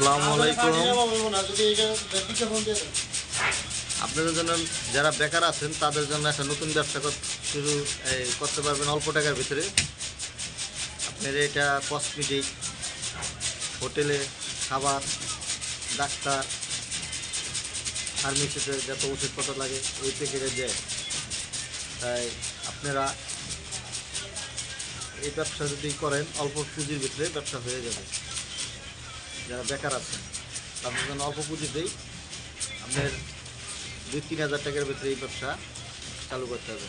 আসসালামু আলাইকুম আপনাদের জন্য যারা বেকার আছেন তাদের জন্য একটা নতুন ব্যবসা শুরু করতে পারবেন অল্প টাকার ভিতরে আপনার এটা কসমেটিক হোটেলে খাবার ডাক্তার ফার্মেসিতে যত ওষুধপত্র লাগে ওই প্যাকেটে দেয় তাই আপনারা এই ব্যবসা যদি করেন অল্প পুঁজির ভিতরে ব্যবসা হয়ে যাবে যারা বেকার আছেন, তাদের জন্য অল্প পুঁজিতেই আপনার দুই তিন হাজার টাকার ভিতরে এই ব্যবসা চালু করতে হবে।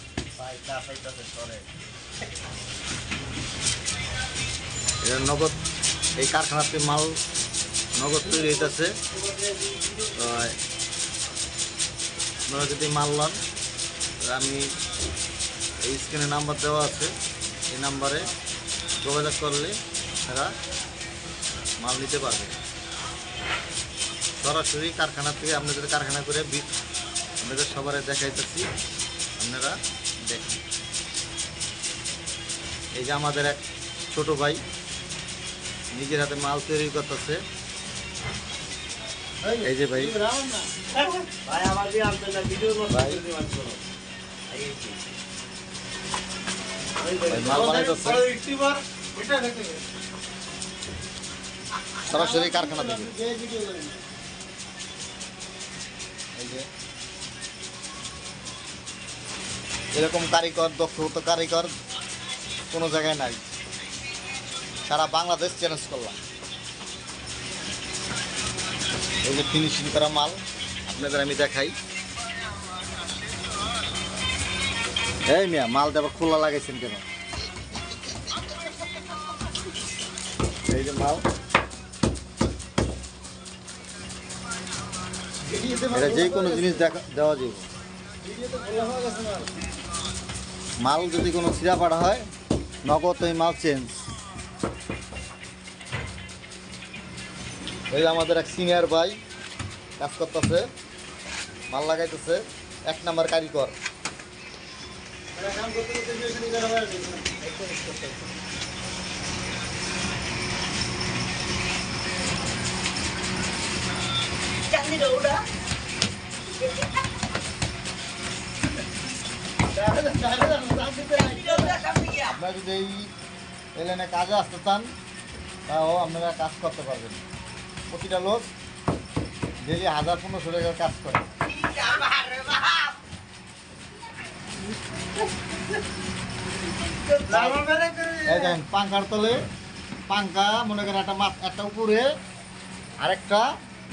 এটা নগদ, এই কারখানাতে মাল নগদ তৈরি হইতেছে। আপনারা যদি মাল লন আমি এই স্ক্রিনে নাম্বার দেওয়া আছে। এই নাম্বারে যোগাযোগ করলে তারা মাল নিতে পারবে। সরাসরি কারখানা থেকে আপনাদের কারখানা করে বি আপনাদের সবার দেখাইতেছি আপনারা দেখেন। এই যে আমাদের এক ছোট ভাই নিজের হাতে মাল তৈরি করতেছে। এই যে। ভাই। মাল বানাইতেছে। সরাসরি কারখানা থেকে। এরকম কারিগর দক্ষ কারিগর কোনো জায়গায় নাই। সারা বাংলাদেশ চ্যালেঞ্জ করলাম। এই যে ফিনিশিং করা মাল, আপনাদের আমি দেখাই। এই মিয়া, মাল দেবার খোলা লাগাইছেন কেন? এই যে মাল। এটা যে কোনো জিনিস দেখা দেওয়া যাবে। মাল যদি কোনো ছিঁড়া পাড়া হয়, নগদ ওই মাল চেঞ্জ যে আমাদের এক সিনিয়র ভাই, কাজ করতেছে, মাল লাগাইতেছে, এক নাম্বার কারিগর। আপনারা যদি এই লাইনে কাজে আসতে চান, তাও আপনারা কাজ করতে পারবেন। প্রতিটা লোক ডেলি হাজার পনেরোশো টাকার কাজ করে। পাঙ্খার তলে পাঙ্খা মনে করেন একটা একটা উপরে আরেকটা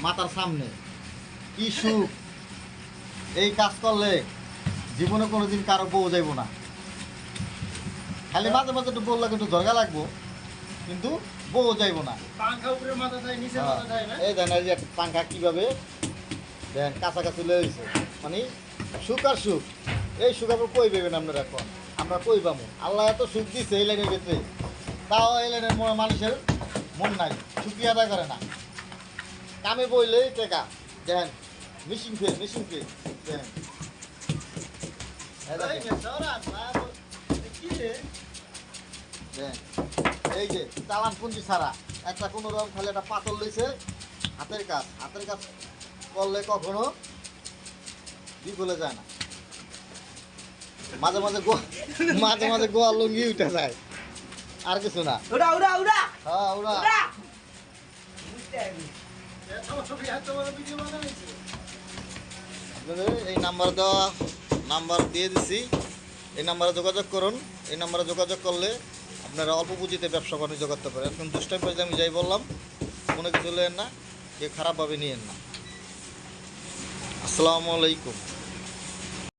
মাথার সামনে। কি সুখ? এই কাজ করলে জীবনে কোনোদিন কারও বউ যাইব না। খালি মাঝে মাঝে একটু বললে একটু ঝরগা লাগবো কিন্তু বউ যাইব না। হ্যাঁ, এই দেন এই যে পাঙ্খা কীভাবে দেন কাছাকাছি লয়ে গেছে। মানে সুখ আর সুখ এই সুখ আপনার কই পাবেন আপনারা এখন? আমরা কই পাবো? আল্লাহ এত সুখ দিচ্ছে এই লাইনের ক্ষেত্রে তাও এই লাইনের মানুষের মন নাই সুখী আদায় করে না। কামে বইলে টেকা। দেন মিশিং ফেল মিশিং ফেল দেন এই যে চালান পুঞ্জি ছাড়া। একটা কোনো রকম খালি একটা পাথর লইছে। হাতের কাজ। হাতের কাজ করলে কখনো বিফলে যায় না। মাঝে মাঝে গোয়া মাঝে মাঝে গোয়া লুঙ্গি উঠে যায়। আর কিছু না। উড়া উড়া উড়া! হ্যাঁ ওরা উড়া! এই নাম্বার দেওয়া নাম্বার দিয়ে দিছি। এই নাম্বারে যোগাযোগ করুন। এই নাম্বারে যোগাযোগ করলে আপনারা অল্প পুঁজিতে ব্যবসা বাণিজ্য করতে পারেন। এখন দুষ্টাই পর্যায়ে আমি যাই বললাম কোনো কিছু লেন না, কেউ খারাপভাবে নিয়েন না। আসসালামু আলাইকুম।